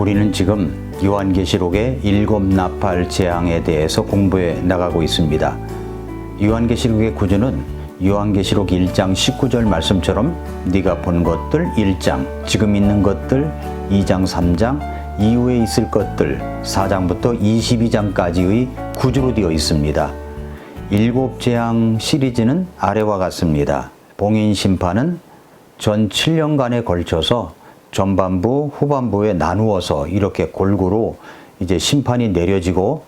우리는 지금 요한계시록의 일곱 나팔 재앙에 대해서 공부해 나가고 있습니다. 요한계시록의 구조는 요한계시록 1장 19절 말씀처럼 네가 본 것들 1장, 지금 있는 것들 2장 3장, 이후에 있을 것들 4장부터 22장까지의 구조로 되어 있습니다. 일곱 재앙 시리즈는 아래와 같습니다. 봉인 심판은 전 7년간에 걸쳐서 전반부, 후반부에 나누어서 이렇게 골고루 이제 심판이 내려지고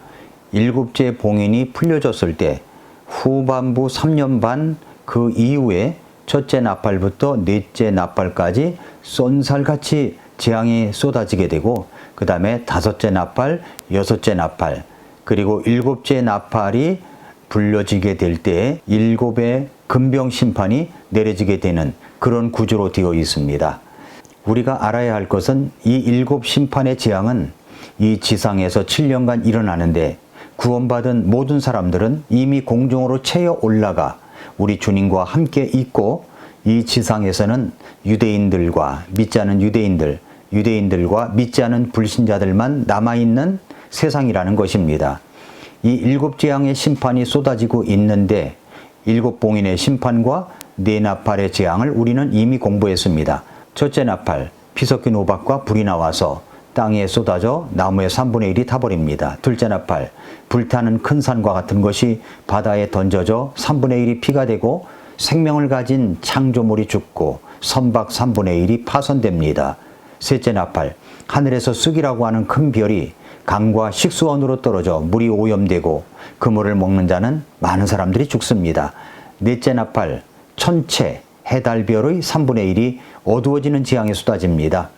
일곱째 봉인이 풀려졌을 때 후반부 3년 반 그 이후에 첫째 나팔부터 넷째 나팔까지 쏜살같이 재앙이 쏟아지게 되고 그 다음에 다섯째 나팔, 여섯째 나팔 그리고 일곱째 나팔이 불려지게 될 때 일곱의 금병 심판이 내려지게 되는 그런 구조로 되어 있습니다. 우리가 알아야 할 것은 이 일곱 심판의 재앙은 이 지상에서 7년간 일어나는데 구원받은 모든 사람들은 이미 공중으로 채여 올라가 우리 주님과 함께 있고 이 지상에서는 유대인들과 믿지 않은 유대인들, 유대인들과 믿지 않은 불신자들만 남아있는 세상이라는 것입니다. 이 일곱 재앙의 심판이 쏟아지고 있는데 일곱 봉인의 심판과 네 나팔의 재앙을 우리는 이미 공부했습니다. 첫째 나팔, 피섞인 오박과 불이 나와서 땅에 쏟아져 나무의 3분의 1이 타버립니다. 둘째 나팔, 불타는 큰 산과 같은 것이 바다에 던져져 3분의 1이 피가 되고 생명을 가진 창조물이 죽고 선박 3분의 1이 파손됩니다. 셋째 나팔, 하늘에서 쑥이라고 하는 큰 별이 강과 식수원으로 떨어져 물이 오염되고 그 물을 먹는 자는 많은 사람들이 죽습니다. 넷째 나팔, 천체, 해달별의 3분의 1이 어두워지는 재앙에 쏟아집니다.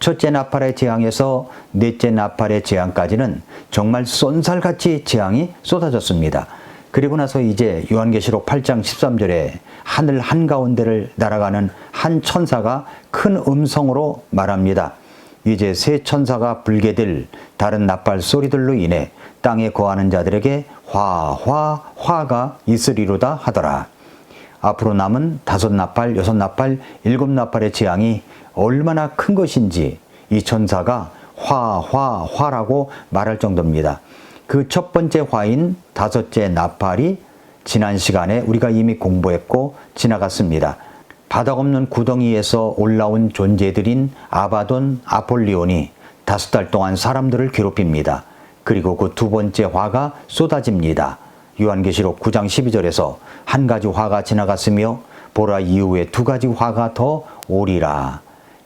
첫째 나팔의 재앙에서 넷째 나팔의 재앙까지는 정말 쏜살같이 재앙이 쏟아졌습니다. 그리고 나서 이제 요한계시록 8장 13절에 하늘 한가운데를 날아가는 한 천사가 큰 음성으로 말합니다. 이제 새 천사가 불게 될 다른 나팔 소리들로 인해 땅에 거하는 자들에게 화, 화, 화가 있으리로다 하더라. 앞으로 남은 다섯 나팔, 여섯 나팔, 일곱 나팔의 재앙이 얼마나 큰 것인지 이 천사가 화, 화, 화라고 말할 정도입니다. 그 첫 번째 화인 다섯째 나팔이 지난 시간에 우리가 이미 공부했고 지나갔습니다. 바닥 없는 구덩이에서 올라온 존재들인 아바돈, 아폴리온이 다섯 달 동안 사람들을 괴롭힙니다. 그리고 그 두 번째 화가 쏟아집니다. 요한계시록 9장 12절에서 한 가지 화가 지나갔으며 보라 이후에 두 가지 화가 더 오리라.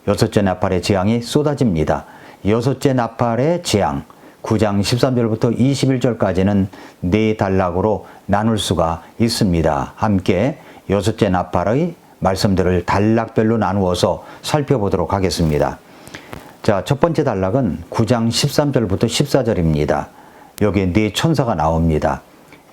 여섯째 나팔의 재앙이 쏟아집니다. 여섯째 나팔의 재앙 9장 13절부터 21절까지는 네 단락으로 나눌 수가 있습니다. 함께 여섯째 나팔의 말씀들을 단락별로 나누어서 살펴보도록 하겠습니다. 자, 첫 번째 단락은 9장 13절부터 14절입니다. 여기에 네 천사가 나옵니다.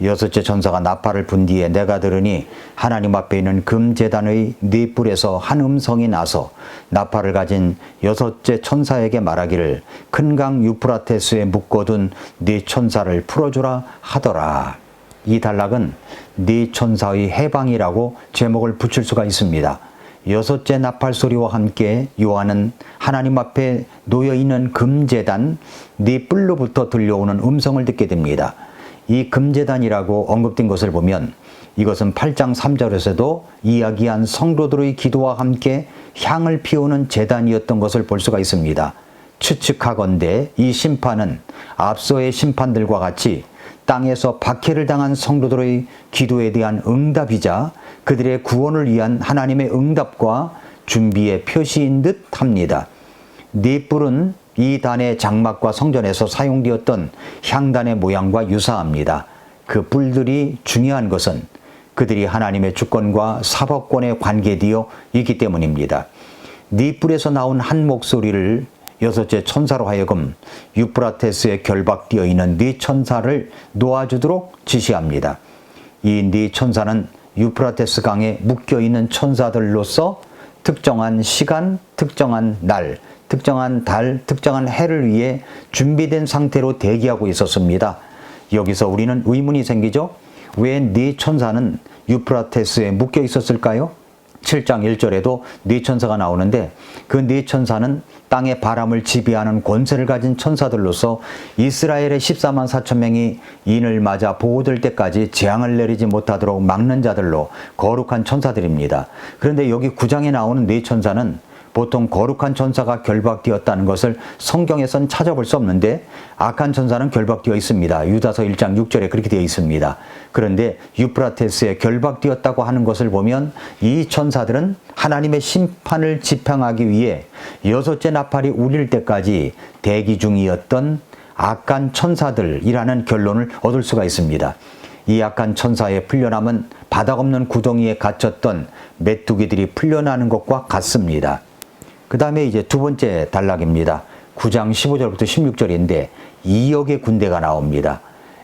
여섯째 천사가 나팔을 분 뒤에 내가 들으니 하나님 앞에 있는 금재단의 네 뿔에서 한 음성이 나서 나팔을 가진 여섯째 천사에게 말하기를 큰 강 유프라테스에 묶어둔 네 천사를 풀어주라 하더라. 이 단락은 네 천사의 해방이라고 제목을 붙일 수가 있습니다. 여섯째 나팔 소리와 함께 요한은 하나님 앞에 놓여 있는 금재단 네 뿔로부터 들려오는 음성을 듣게 됩니다. 이 금재단이라고 언급된 것을 보면 이것은 8장 3절에서도 이야기한 성도들의 기도와 함께 향을 피우는 재단이었던 것을 볼 수가 있습니다. 추측하건대 이 심판은 앞서의 심판들과 같이 땅에서 박해를 당한 성도들의 기도에 대한 응답이자 그들의 구원을 위한 하나님의 응답과 준비의 표시인 듯 합니다. 네 뿔은 이 단의 장막과 성전에서 사용되었던 향단의 모양과 유사합니다. 그 뿔들이 중요한 것은 그들이 하나님의 주권과 사법권에 관계되어 있기 때문입니다. 네 뿔에서 나온 한 목소리를 여섯째 천사로 하여금 유프라테스에 결박되어 있는 네 천사를 놓아주도록 지시합니다. 이 네 천사는 유프라테스 강에 묶여 있는 천사들로서 특정한 시간, 특정한 날, 특정한 달, 특정한 해를 위해 준비된 상태로 대기하고 있었습니다. 여기서 우리는 의문이 생기죠? 왜 네 천사는 유프라테스에 묶여 있었을까요? 7장 1절에도 네 천사가 나오는데 그 네 천사는 땅의 바람을 지배하는 권세를 가진 천사들로서 이스라엘의 14만 4천 명이 인을 맞아 보호될 때까지 재앙을 내리지 못하도록 막는 자들로 거룩한 천사들입니다. 그런데 여기 9장에 나오는 네 천사는 보통 거룩한 천사가 결박되었다는 것을 성경에선 찾아볼 수 없는데 악한 천사는 결박되어 있습니다. 유다서 1장 6절에 그렇게 되어 있습니다. 그런데 유프라테스에 결박되었다고 하는 것을 보면 이 천사들은 하나님의 심판을 지팡하기 위해 여섯째 나팔이 울릴 때까지 대기 중이었던 악한 천사들이라는 결론을 얻을 수가 있습니다. 이 악한 천사의 풀려남은 바닥 없는 구덩이에 갇혔던 메뚜기들이 풀려나는 것과 같습니다. 그 다음에 이제 두 번째 단락입니다. 9장 15절부터 16절인데 2억의 군대가 나옵니다.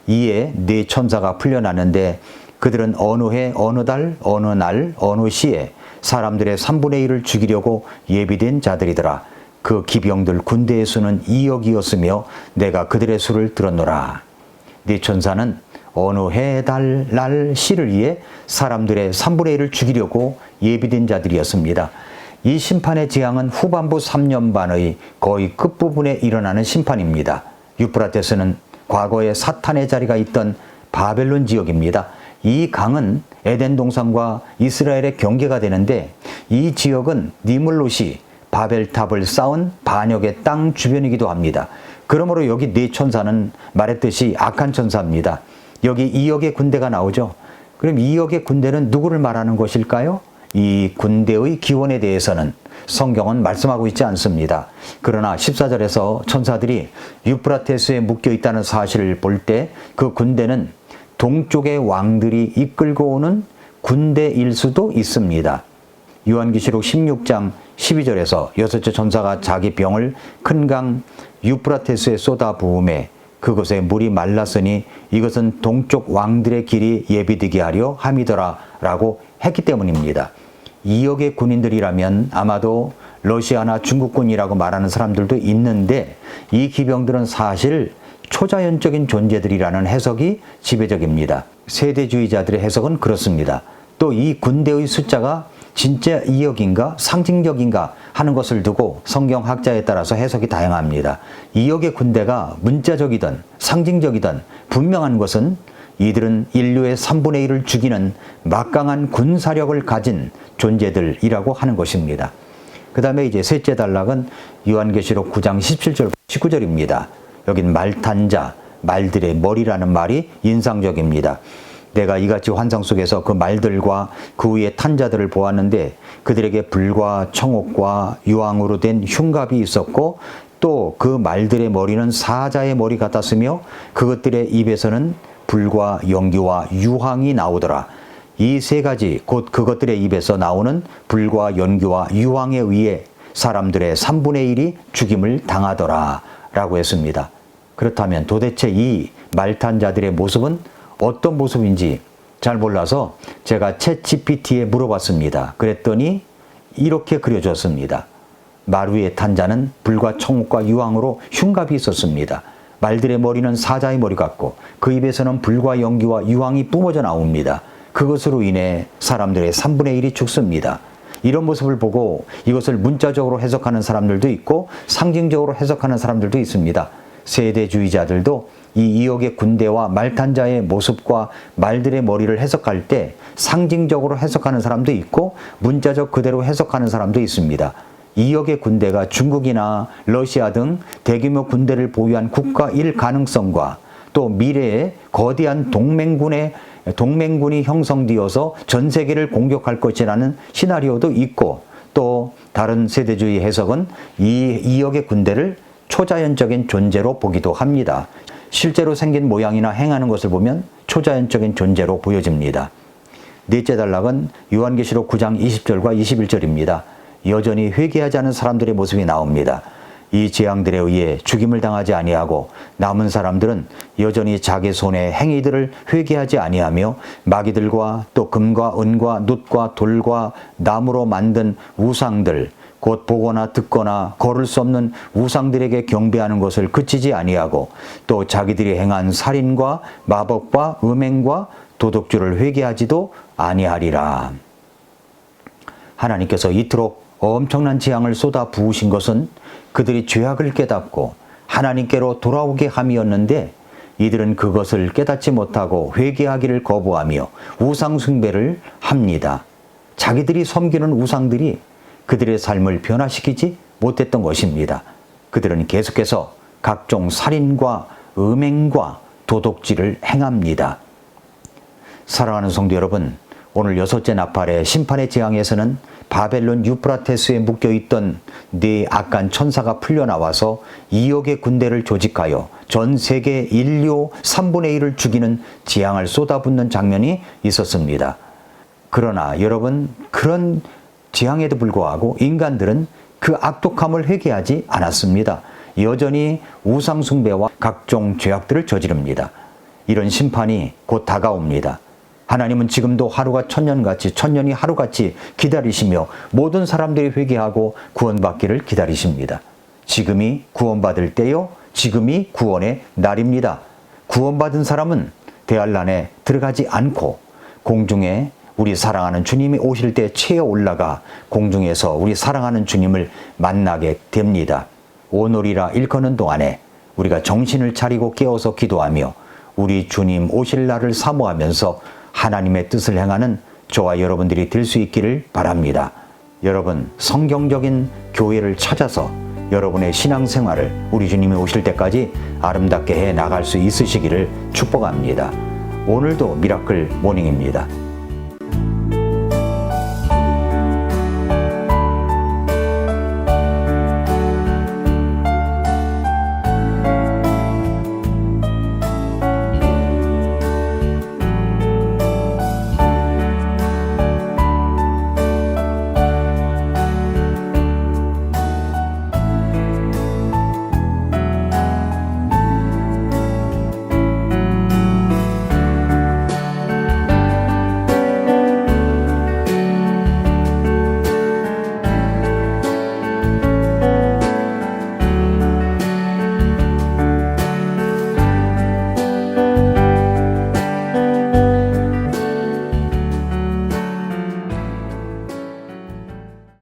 이에 네 천사가 풀려나는데 그들은 어느 해, 어느 달, 어느 날, 어느 시에 사람들의 3분의 1을 죽이려고 예비된 자들이더라. 그 기병들 군대의 수는 2억이었으며 내가 그들의 수를 들었노라. 네 천사는 어느 해, 달, 날, 시를 위해 사람들의 3분의 1을 죽이려고 예비된 자들이었습니다. 이 심판의 재앙은 후반부 3년 반의 거의 끝부분에 일어나는 심판입니다. 유프라테스는 과거에 사탄의 자리가 있던 바벨론 지역입니다. 이 강은 에덴 동산과 이스라엘의 경계가 되는데 이 지역은 니물롯이 바벨탑을 쌓은 반역의 땅 주변이기도 합니다. 그러므로 여기 네 천사는 말했듯이 악한 천사입니다. 여기 2억의 군대가 나오죠. 그럼 2억의 군대는 누구를 말하는 것일까요? 이 군대의 기원에 대해서는 성경은 말씀하고 있지 않습니다. 그러나 14절에서 천사들이 유프라테스에 묶여 있다는 사실을 볼 때 그 군대는 동쪽의 왕들이 이끌고 오는 군대일 수도 있습니다. 요한기시록 16장 12절에서 여섯째 천사가 자기 병을 큰 강 유프라테스에 쏟아 부음에 그곳에 물이 말랐으니 이것은 동쪽 왕들의 길이 예비되게 하려 함이더라 라고 했기 때문입니다. 2억의 군인들이라면 아마도 러시아나 중국군이라고 말하는 사람들도 있는데 이 기병들은 사실 초자연적인 존재들이라는 해석이 지배적입니다. 세대주의자들의 해석은 그렇습니다. 또 이 군대의 숫자가 진짜 2억인가 상징적인가 하는 것을 두고 성경학자에 따라서 해석이 다양합니다. 2억의 군대가 문자적이든 상징적이든 분명한 것은 이들은 인류의 3분의 1을 죽이는 막강한 군사력을 가진 존재들이라고 하는 것입니다. 그 다음에 이제 셋째 단락은 요한계시록 9장 17절, 19절입니다. 여긴 말탄자, 말들의 머리라는 말이 인상적입니다. 내가 이같이 환상 속에서 그 말들과 그 위에 탄자들을 보았는데 그들에게 불과 청옥과 유황으로 된 흉갑이 있었고 또 그 말들의 머리는 사자의 머리 같았으며 그것들의 입에서는 불과 연기와 유황이 나오더라. 이 세 가지 곧 그것들의 입에서 나오는 불과 연기와 유황에 의해 사람들의 3분의 1이 죽임을 당하더라. 라고 했습니다. 그렇다면 도대체 이 말탄자들의 모습은 어떤 모습인지 잘 몰라서 제가 챗 GPT에 물어봤습니다. 그랬더니 이렇게 그려졌습니다. 말 위에 탄자는 불과 청옥과 유황으로 흉갑이 있었습니다. 말들의 머리는 사자의 머리 같고 그 입에서는 불과 연기와 유황이 뿜어져 나옵니다. 그것으로 인해 사람들의 3분의 1이 죽습니다. 이런 모습을 보고 이것을 문자적으로 해석하는 사람들도 있고 상징적으로 해석하는 사람들도 있습니다. 세대주의자들도 이 이역의 군대와 말탄자의 모습과 말들의 머리를 해석할 때 상징적으로 해석하는 사람도 있고 문자적 그대로 해석하는 사람도 있습니다. 이역의 군대가 중국이나 러시아 등 대규모 군대를 보유한 국가일 가능성과 또 미래에 거대한 동맹군의 동맹군이 형성되어서 전 세계를 공격할 것이라는 시나리오도 있고 또 다른 세대주의 해석은 이 이역의 군대를 초자연적인 존재로 보기도 합니다. 실제로 생긴 모양이나 행하는 것을 보면 초자연적인 존재로 보여집니다. 넷째 단락은 요한계시록 9장 20절과 21절입니다. 여전히 회개하지 않은 사람들의 모습이 나옵니다. 이 재앙들에 의해 죽임을 당하지 아니하고 남은 사람들은 여전히 자기 손의 행위들을 회개하지 아니하며 마귀들과 또 금과 은과 놋과 돌과 나무로 만든 우상들 곧 보거나 듣거나 걸을 수 없는 우상들에게 경배하는 것을 그치지 아니하고 또 자기들이 행한 살인과 마법과 음행과 도덕주를 회개하지도 아니하리라. 하나님께서 이토록 엄청난 재앙을 쏟아 부으신 것은 그들이 죄악을 깨닫고 하나님께로 돌아오게 함이었는데 이들은 그것을 깨닫지 못하고 회개하기를 거부하며 우상 숭배를 합니다. 자기들이 섬기는 우상들이 그들의 삶을 변화시키지 못했던 것입니다. 그들은 계속해서 각종 살인과 음행과 도둑질을 행합니다. 사랑하는 성도 여러분, 오늘 여섯째 나팔의 심판의 재앙에서는 바벨론 유프라테스에 묶여 있던 네 악한 천사가 풀려나와서 2억의 군대를 조직하여 전 세계 인류 3분의 1을 죽이는 재앙을 쏟아붓는 장면이 있었습니다. 그러나 여러분 그런 재앙에도 불구하고 인간들은 그 악독함을 회개하지 않았습니다. 여전히 우상숭배와 각종 죄악들을 저지릅니다. 이런 심판이 곧 다가옵니다. 하나님은 지금도 하루가 천년같이 천년이 하루같이 기다리시며 모든 사람들이 회개하고 구원받기를 기다리십니다. 지금이 구원받을 때요. 지금이 구원의 날입니다. 구원받은 사람은 대환란에 들어가지 않고 공중에 우리 사랑하는 주님이 오실 때 채어 올라가 공중에서 우리 사랑하는 주님을 만나게 됩니다. 오늘이라 일컫는 동안에 우리가 정신을 차리고 깨어서 기도하며 우리 주님 오실 날을 사모하면서 하나님의 뜻을 행하는 저와 여러분들이 될 수 있기를 바랍니다. 여러분, 성경적인 교회를 찾아서 여러분의 신앙생활을 우리 주님이 오실 때까지 아름답게 해 나갈 수 있으시기를 축복합니다. 오늘도 미라클 모닝입니다.